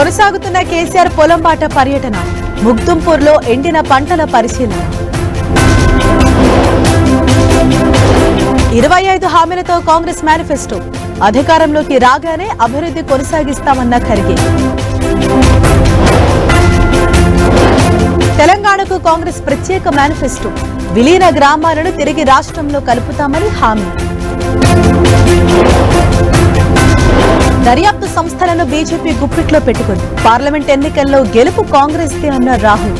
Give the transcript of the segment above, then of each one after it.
కొనసాగుతున్న కేసీఆర్ పొలంబాట పర్యటన ముగ్దుంపూర్లో ఎండిన పంటల పరిశీలన. ఇరవై ఐదు హామీలతో కాంగ్రెస్ మేనిఫెస్టో అధికారంలోకి రాగానే అభివృద్ధి కొనసాగిస్తామన్న ఖర్గే. తెలంగాణకు కాంగ్రెస్ ప్రత్యేక మేనిఫెస్టో విలీన గ్రామాలను తిరిగి రాష్ట్రంలో కలుపుతామని హామీ. దర్యాప్తు సంస్థలను బీజేపీ గుప్పిట్లో పెట్టుకుంది. పార్లమెంట్ ఎన్నికల్లో గెలుపు కాంగ్రెస్ దే అన్న రాహుల్.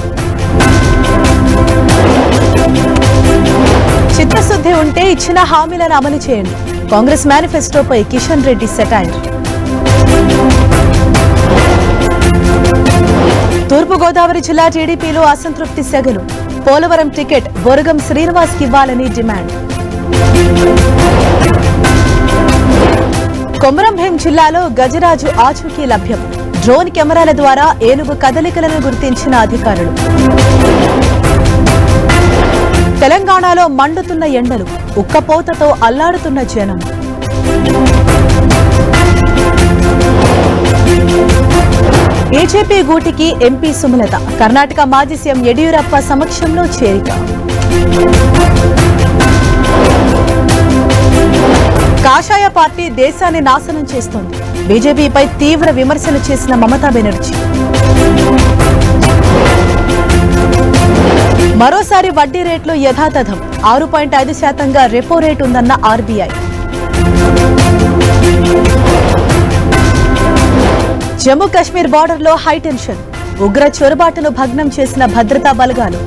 చిత్తశుద్ధి ఉంటే ఇచ్చిన హామీలను అమలు చేయండి. కాంగ్రెస్ మేనిఫెస్టోపై కిషన్ రెడ్డి సెటైర్ తూర్పుగోదావరి జిల్లా టీడీపీలో అసంతృప్తి సెగలు. పోలవరం టికెట్ బొరగం శ్రీనివాస్ ఇవ్వాలని డిమాండ్. కొమరంభీం జిల్లాలో గజరాజు ఆచూకీ లభ్యం. డ్రోన్ కెమెరాల ద్వారా ఏనుగు కదలికలను గుర్తించిన అధికారులు. తెలంగాణలో మండుతున్న ఎండలు ఉక్కపోతతో అల్లాడుతున్న జనం. బీజేపీ గూటికి ఎంపీ సుమలత కర్ణాటక మాజీ సీఎం యడియూరప్ప సమక్షంలో చేరిక. పార్టీ దేశాన్ని నాశనం చేస్తోంది. బీజేపీపై తీవ్ర విమర్శలు చేసిన మమతా బెనర్జీ. మరోసారి వడ్డీ రేట్లు యథాతథం. ఆరు పాయింట్ ఐదు శాతంగా రెపో రేట్ ఉందన్న ఆర్బీఐ. జమ్మూ కాశ్మీర్ బార్డర్లో హైటెన్షన్ ఉగ్ర చొరబాటును భగ్నం చేసిన భద్రతా బలగాలు.